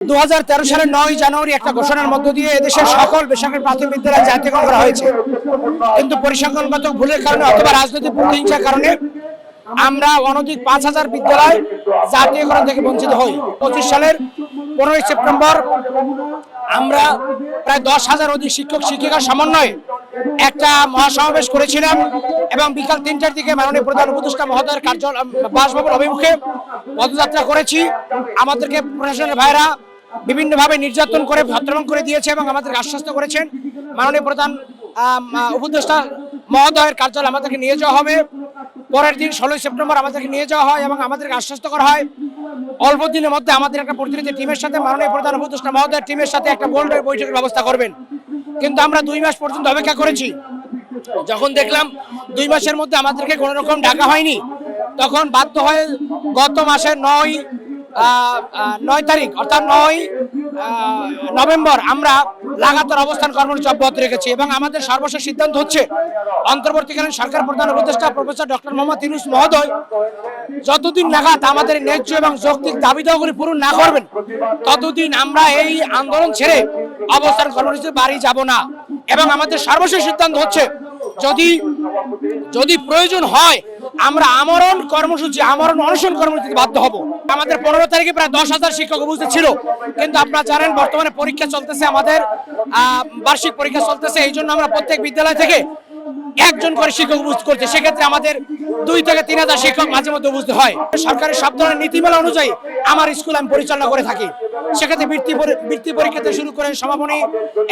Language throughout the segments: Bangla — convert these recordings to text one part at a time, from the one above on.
দু সালের নয় জানুয়ারি একটা ঘোষণার মধ্য দিয়ে এদেশের সকল বেসরকারি প্রাথমিক বিদ্যালয় জাতীয়করণ করা হয়েছে। কিন্তু পরিসংখ্যানগত ভুলের কারণে অথবা রাজনৈতিক প্রতিহিংসার কারণে আমরা অনধিক পাঁচ হাজার বিদ্যালয় জাতীয়করণ থেকে বঞ্চিত হই। পঁচিশ সালের পনেরোই সেপ্টেম্বর আমরা প্রায় দশ হাজার অধিক শিক্ষক, শিক্ষিকার সমন্বয়ে একটা মহাসমাবেশ করেছিলাম এবং বিকাল তিনটার দিকে মাননীয় প্রধান উপদেষ্টা মহোদয়ের কার্য বাসভবন অভিমুখে পদযাত্রা করেছি। আমাদেরকে প্রশাসনের ভাইরা বিভিন্নভাবে নির্যাতন করে ভদ্রমন করে দিয়েছে এবং আমাদেরকে আশ্বস্ত করেছেন। মাননীয় প্রধান উপদেষ্টা মহোদয়ের কার্যালয় আমাদেরকে নিয়ে যাওয়া হবে। পরের দিন ষোলোই সেপ্টেম্বর আমাদেরকে নিয়ে যাওয়া হয় এবং আমাদেরকে আশ্বস্ত করা হয়। অল্প দিনের মধ্যে আমাদের একটা প্রতিনিধি টিমের সাথে, মাননীয় প্রধান উপদেষ্টা মহোদয়ের টিমের সাথে একটা গোল্ড বৈঠকের ব্যবস্থা করবেন। কিন্তু আমরা দুই মাস পর্যন্ত অপেক্ষা করেছি। যখন দেখলাম দুই মাসের মধ্যে আমাদেরকে কোনো রকম ডাকা হয়নি, তখন বাধ্য হয়ে গত মাসের নয় নয় তারিখ, অর্থাৎ নয় নভেম্বর আমরা লাগাতার অবস্থান কর্মসূচি অব্যাহত রেখেছি এবং আমাদের সর্বশেষ সিদ্ধান্ত হচ্ছে অন্তর্বর্তীকালীন সরকার প্রধান উপদেষ্টা প্রফেসর ডক্টর মোহাম্মদ ইউনুস মহোদয় যতদিন নাগাদ আমাদের ন্যায্য এবং যৌক্তিক দাবি দাওয়াগুলি পূরণ না করবেন, ততদিন আমরা এই আন্দোলন ছেড়ে অবস্থান কর্মসূচি বাড়ি যাব না। এবং আমাদের সর্বশেষ সিদ্ধান্ত হচ্ছে যদি যদি প্রয়োজন হয় আমরা আমরণ কর্মসূচি, আমরণ অনশন কর্মসূচি বাধ্য হব। আমাদের পনেরো তারিখে প্রায় দশ হাজার শিক্ষক উপস্থিত ছিল। কিন্তু আপনারা জানেন, বর্তমানে পরীক্ষা চলতেছে আমাদের বার্ষিক পরীক্ষা চলতেছে। এই জন্য আমরা প্রত্যেক বিদ্যালয় থেকে একজন করে শিক্ষক উপস্থিত করছে, সেক্ষেত্রে আমাদের দুই থেকে তিন হাজার শিক্ষক মাঝে মধ্যে উপস্থিত হয়। সরকারের সব ধরনের নীতিমালা অনুযায়ী আমার স্কুল আমি পরিচালনা করে থাকি। সেক্ষেত্রে বৃত্তি বৃত্তি পরীক্ষা থেকে শুরু করে সমাপনী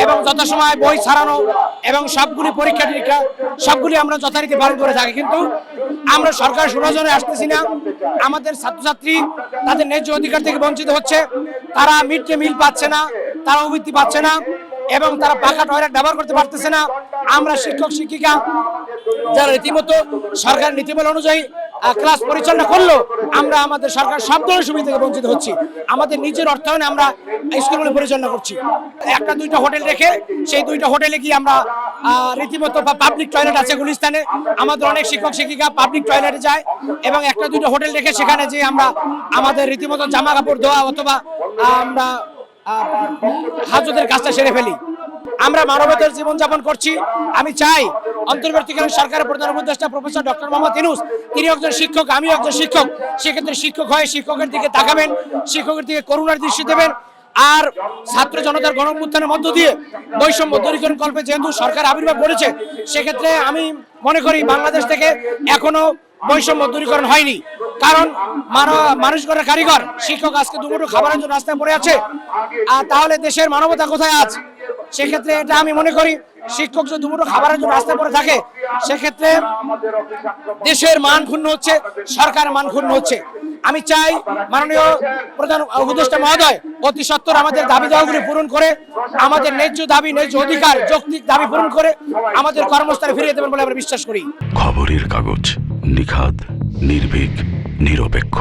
এবং যথাসময় বই ছাড়ানো এবং সবগুলি পরীক্ষা নিরীক্ষা, সবগুলি আমরা যথারীতি পালন করে থাকি। কিন্তু আমরা সরকার সুরাজনে আসতেছি না। আমাদের ছাত্রছাত্রী তাদের ন্যায্য অধিকার থেকে বঞ্চিত হচ্ছে। তারা মিড ডে মিল পাচ্ছে না, তারা অবৃত্তি পাচ্ছে না। এবং তারা পাকা টয়লেট ব্যবহার করতে পারতেছে না। আমরা শিক্ষক, শিক্ষিকা যারা রীতিমতো সরকার নীতিমালা অনুযায়ী ক্লাস পরিচালনা করল, আমরা আমাদের সরকার সব ধরনের সুবিধা থেকে বঞ্চিত হচ্ছি। আমাদের নিজের অর্থায়নে আমরা স্কুলগুলো পরিচালনা করছি। একটা, দুইটা হোটেল রেখে সেই দুইটা হোটেলে গিয়ে আমরা রীতিমতো পাবলিক টয়লেট আছে গুলিস্তানে। আমাদের অনেক শিক্ষক, শিক্ষিকা পাবলিক টয়লেটে যায় এবং একটা, দুইটা হোটেল রেখে সেখানে যে আমরা আমাদের রীতিমতো জামা কাপড় ধোয়া অথবা আমরা হাজতের কাজটা সেরে ফেলি। আমরা মানবতার জীবনযাপন করছি। আমি চাই অন্তর্বর্তীকালীন সরকারের প্রধান উপদেষ্টা প্রফেসর ডক্টর মোহাম্মদ ইনুস, তিনি একজন শিক্ষক, আমিও একজন শিক্ষক। সেক্ষেত্রে শিক্ষক হয়ে শিক্ষকের দিকে তাকাবেন, শিক্ষকের দিকে করুণার দৃষ্টি দেবেন। আর ছাত্র জনতার গণঅভ্যুত্থানের মধ্য দিয়ে বৈষম্য দূরীকরণ কল্পে যেহেতু সরকার আবির্ভাব করেছে, সেক্ষেত্রে আমি মনে করি বাংলাদেশ থেকে এখনও বৈষম্য দূরীকরণ হয়নি। কারণ মানুষ গড়ের কারিগর, শিক্ষক আজকে দুমুঠো খাবারের জন্য রাস্তায় পড়ে আছে। আর তাহলে দেশের মানবতা কোথায় আছে সেক্ষেত্রে এটা আমি মনে করি শিক্ষক যদি দুমুঠো খাবারের জন্য রাস্তায় পড়ে থাকে, সেক্ষেত্রে দেশের মান ক্ষুণ্ণ হচ্ছে সরকার মান ক্ষুণ্ণ হচ্ছে। আমি চাই মাননীয় প্রধান উপদেষ্টা মহোদয় অতি সত্তর আমাদের দাবি দাওয়াগুলি পূরণ করে, আমাদের ন্যায্য দাবি, ন্যায্য অধিকার, যৌক্তিক দাবি পূরণ করে আমাদের কর্মস্থলে ফিরিয়ে দেবেন বলে আমরা বিশ্বাস করি। খবরের কাগজ নিখাদ, নির্ভীক, নিরপেক্ষ।